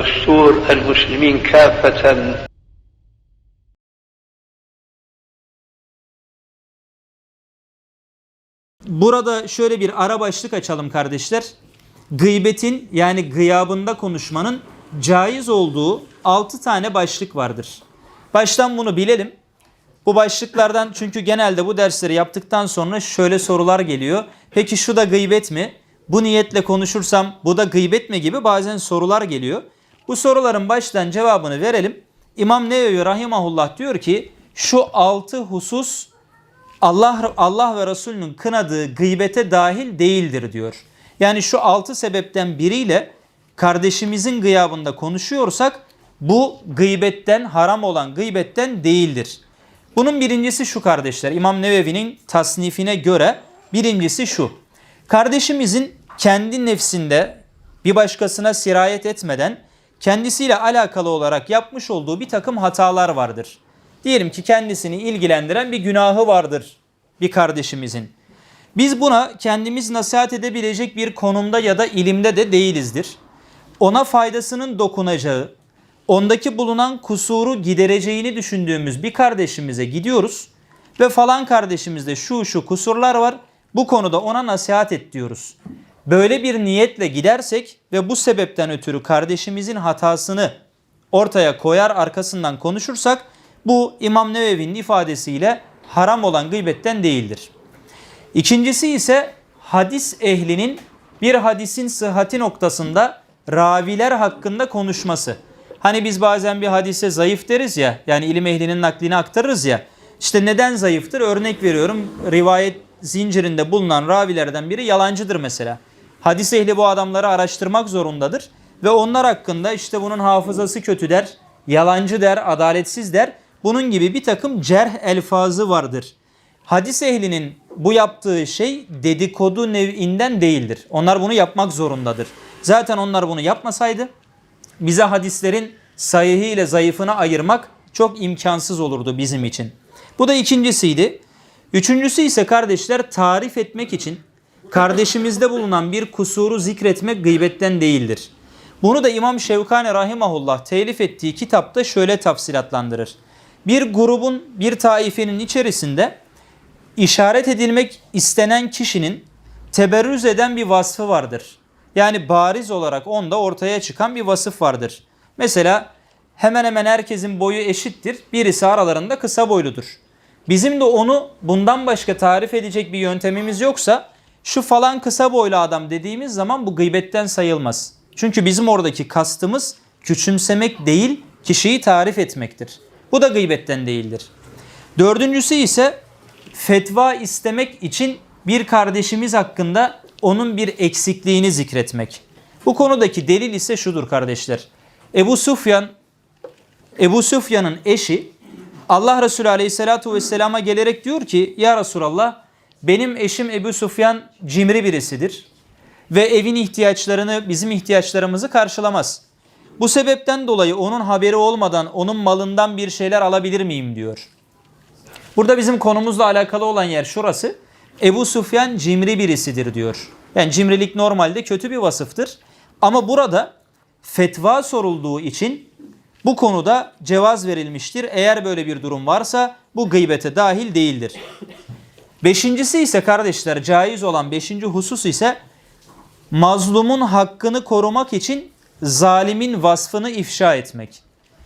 ودستور المسلمين كافة Burada şöyle bir ara başlık açalım kardeşler. Gıybetin yani gıyabında konuşmanın caiz olduğu 6 tane başlık vardır. Baştan bunu bilelim. Bu başlıklardan çünkü genelde bu dersleri yaptıktan sonra şöyle sorular geliyor. Peki şu da gıybet mi? Bu niyetle konuşursam bu da gıybet mi gibi bazen sorular geliyor. Bu soruların baştan cevabını verelim. İmam Nevevi Rahimahullah diyor ki şu 6 husus Allah Allah ve Resulünün kınadığı gıybete dahil değildir diyor. Yani şu altı sebepten biriyle kardeşimizin gıyabında konuşuyorsak bu gıybetten haram olan gıybetten değildir. Bunun birincisi şu kardeşler İmam Nevevi'nin tasnifine göre birincisi şu. Kardeşimizin kendi nefsinde bir başkasına sirayet etmeden kendisiyle alakalı olarak yapmış olduğu bir takım hatalar vardır. Diyelim ki kendisini ilgilendiren bir günahı vardır bir kardeşimizin. Biz buna kendimiz nasihat edebilecek bir konumda ya da ilimde de değilizdir. Ona faydasının dokunacağı, ondaki bulunan kusuru gidereceğini düşündüğümüz bir kardeşimize gidiyoruz ve falan kardeşimizde şu şu kusurlar var. Bu konuda ona nasihat et diyoruz. Böyle bir niyetle gidersek ve bu sebepten ötürü kardeşimizin hatasını ortaya koyar arkasından konuşursak bu İmam Nevevi'nin ifadesiyle haram olan gıybetten değildir. İkincisi ise hadis ehlinin bir hadisin sıhhati noktasında raviler hakkında konuşması. Hani biz bazen bir hadise zayıf deriz ya yani ilim ehlinin naklini aktarırız ya. İşte neden zayıftır? Örnek veriyorum rivayet zincirinde bulunan ravilerden biri yalancıdır mesela. Hadis ehli bu adamları araştırmak zorundadır. Ve onlar hakkında işte bunun hafızası kötü der, yalancı der, adaletsiz der. Bunun gibi bir takım cerh elfazı vardır. Hadis ehlinin bu yaptığı şey dedikodu nev'inden değildir. Onlar bunu yapmak zorundadır. Zaten onlar bunu yapmasaydı bize hadislerin sahihi ile zayıfını ayırmak çok imkansız olurdu bizim için. Bu da ikincisiydi. Üçüncüsü ise kardeşler tarif etmek için kardeşimizde bulunan bir kusuru zikretmek gıybetten değildir. Bunu da İmam Şevkani Rahimahullah telif ettiği kitapta şöyle tafsilatlandırır. Bir grubun, bir taifenin içerisinde işaret edilmek istenen kişinin teberrüz eden bir vasfı vardır. Yani bariz olarak onda ortaya çıkan bir vasıf vardır. Mesela hemen hemen herkesin boyu eşittir. Birisi aralarında kısa boyludur. Bizim de onu bundan başka tarif edecek bir yöntemimiz yoksa şu falan kısa boylu adam dediğimiz zaman bu gıybetten sayılmaz. Çünkü bizim oradaki kastımız küçümsemek değil, kişiyi tarif etmektir. Bu da gıybetten değildir. Dördüncüsü ise fetva istemek için bir kardeşimiz hakkında onun bir eksikliğini zikretmek. Bu konudaki delil ise şudur kardeşler. Ebu Sufyan Ebu Sufyan'ın eşi Allah Resulü Aleyhisselatü Vesselam'a gelerek diyor ki Ya Resulallah benim eşim Ebu Sufyan cimri birisidir ve evin ihtiyaçlarını bizim ihtiyaçlarımızı karşılamaz. Bu sebepten dolayı onun haberi olmadan onun malından bir şeyler alabilir miyim diyor. Burada bizim konumuzla alakalı olan yer şurası. Ebu Sufyan cimri birisidir diyor. Yani cimrilik normalde kötü bir vasıftır. Ama burada fetva sorulduğu için bu konuda cevaz verilmiştir. Eğer böyle bir durum varsa bu gıybete dahil değildir. Beşincisi ise kardeşler caiz olan beşinci husus ise mazlumun hakkını korumak için zalimin vasfını ifşa etmek.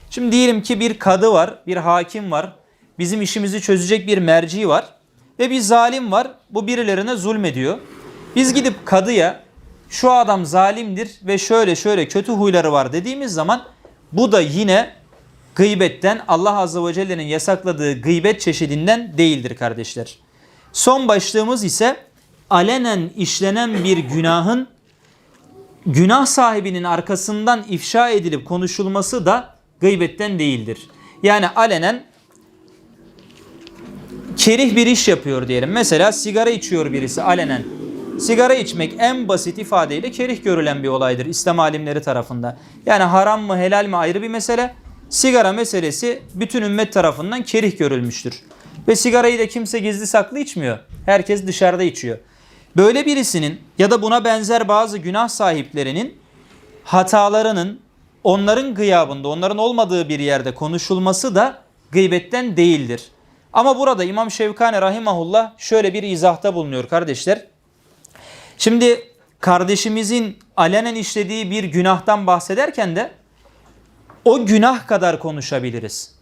Şimdi diyelim ki bir kadı var, bir hakim var, bizim işimizi çözecek bir merci var ve bir zalim var. Bu birilerine zulmediyor. Biz gidip kadıya şu adam zalimdir ve şöyle şöyle kötü huyları var dediğimiz zaman bu da yine gıybetten Allah Azze ve Celle'nin yasakladığı gıybet çeşidinden değildir kardeşler. Son başlığımız ise alenen işlenen bir günahın günah sahibinin arkasından ifşa edilip konuşulması da gıybetten değildir. Yani alenen kerih bir iş yapıyor diyelim. Mesela sigara içiyor birisi alenen. Sigara içmek en basit ifadeyle kerih görülen bir olaydır İslam alimleri tarafında. Yani haram mı helal mi ayrı bir mesele. Sigara meselesi bütün ümmet tarafından kerih görülmüştür. Ve sigarayı da kimse gizli saklı içmiyor. Herkes dışarıda içiyor. Böyle birisinin ya da buna benzer bazı günah sahiplerinin hatalarının onların gıyabında, onların olmadığı bir yerde konuşulması da gıybetten değildir. Ama burada İmam Şevkani Rahimahullah şöyle bir izahta bulunuyor kardeşler. Şimdi kardeşimizin alenen işlediği bir günahtan bahsederken de o günah kadar konuşabiliriz.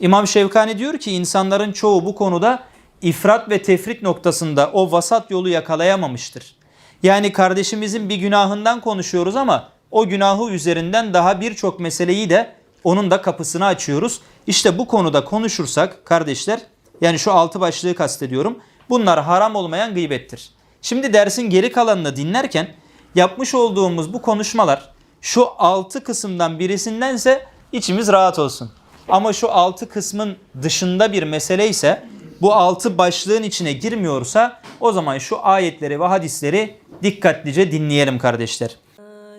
İmam Şevkani diyor ki insanların çoğu bu konuda ifrat ve tefrit noktasında o vasat yolu yakalayamamıştır. Yani kardeşimizin bir günahından konuşuyoruz ama o günahı üzerinden daha birçok meseleyi de onun da kapısını açıyoruz. İşte bu konuda konuşursak kardeşler yani şu altı başlığı kastediyorum. Bunlar haram olmayan gıybettir. Şimdi dersin geri kalanını dinlerken yapmış olduğumuz bu konuşmalar şu altı kısımdan birisindense içimiz rahat olsun. Ama şu altı kısmın dışında bir mesele ise bu altı başlığın içine girmiyorsa o zaman şu ayetleri ve hadisleri dikkatlice dinleyelim kardeşler.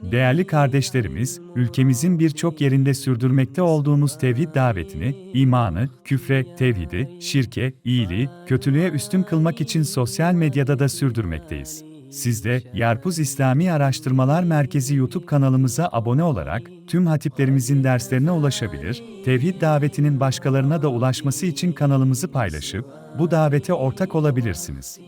Değerli kardeşlerimiz, ülkemizin birçok yerinde sürdürmekte olduğumuz tevhid davetini, imanı, küfre, tevhidi, şirke, iyiliği, kötülüğe üstün kılmak için sosyal medyada da sürdürmekteyiz. Siz de Yarpuz İslami Araştırmalar Merkezi YouTube kanalımıza abone olarak tüm hatiplerimizin derslerine ulaşabilir, tevhid davetinin başkalarına da ulaşması için kanalımızı paylaşıp bu davete ortak olabilirsiniz.